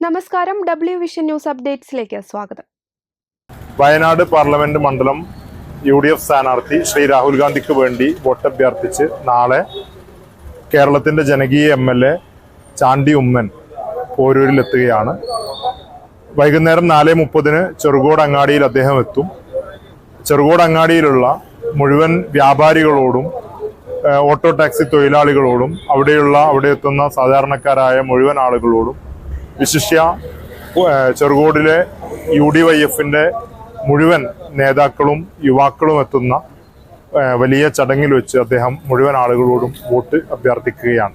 നമസ്കാരം. W vision news അപ്ഡേറ്റ്സിലേക്ക് സ്വാഗതം. വയനാട് പാർലമെന്റ് മണ്ഡലം യു ഡി എഫ് സ്ഥാനാർത്ഥി ശ്രീ രാഹുൽ ഗാന്ധിക്ക് വേണ്ടി വോട്ടഭ്യർത്ഥിച്ച് നാളെ കേരളത്തിന്റെ ജനകീയ M L A Chandy Oommen പോരൂരിലെത്തുകയാണ്. വൈകുന്നേരം നാല് മുപ്പതിന് ചെറുകോട് അങ്ങാടിയിൽ അദ്ദേഹം എത്തും. ചെറുകോട് അങ്ങാടിയിലുള്ള മുഴുവൻ വ്യാപാരികളോടും ഓട്ടോ ടാക്സി തൊഴിലാളികളോടും അവിടെയുള്ള അവിടെ എത്തുന്ന സാധാരണക്കാരായ മുഴുവൻ ആളുകളോടും വിശിഷ്യ ചെറുകോടിലെ യു ഡി വൈ എഫിന്റെ മുഴുവൻ നേതാക്കളും യുവാക്കളും എത്തുന്ന വലിയ ചടങ്ങിൽ വെച്ച് അദ്ദേഹം മുഴുവൻ ആളുകളോടും വോട്ട് അഭ്യർത്ഥിക്കുകയാണ്.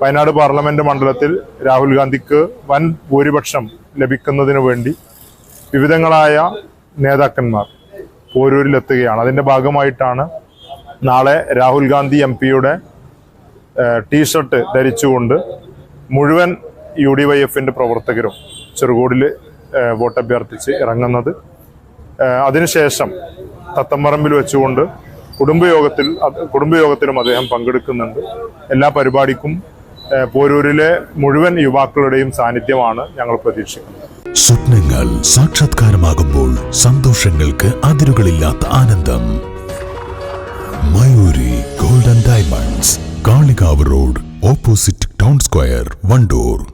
വയനാട് പാർലമെന്റ് മണ്ഡലത്തിൽ രാഹുൽ ഗാന്ധിക്ക് വൻ ഭൂരിപക്ഷം ലഭിക്കുന്നതിനു വേണ്ടി വിവിധങ്ങളായ നേതാക്കന്മാർ പോരൂരിലെത്തുകയാണ്. അതിന്റെ ഭാഗമായിട്ടാണ് നാളെ രാഹുൽ ഗാന്ധി എം പിയുടെ ടീഷർട്ട് ധരിച്ചുകൊണ്ട് മുഴുവൻ യു ഡി വൈ എഫിന്റെ പ്രവർത്തകരും ചെറുകോടിൽ വോട്ടഭ്യർത്ഥിച്ച് ഇറങ്ങുന്നത്. അതിനുശേഷം തത്തമ്പറമ്പിൽ വെച്ചുകൊണ്ട് കുടുംബയോഗത്തിൽ കുടുംബയോഗത്തിലും അദ്ദേഹം പങ്കെടുക്കുന്നുണ്ട്. എല്ലാ പരിപാടിക്കും പോരൂരിലെ മുഴുവൻ യുവാക്കളുടെയും സാന്നിധ്യമാണ് ഞങ്ങൾ പ്രതീക്ഷിക്കുന്നത്. സ്വപ്നങ്ങൾ സാക്ഷാത്കാരമാകുമ്പോൾ സന്തോഷങ്ങൾക്ക് അതിരുകളില്ലാത്ത ആനന്ദം. Mayuri golden diamonds Kalikavu road opposite town square Wandoor.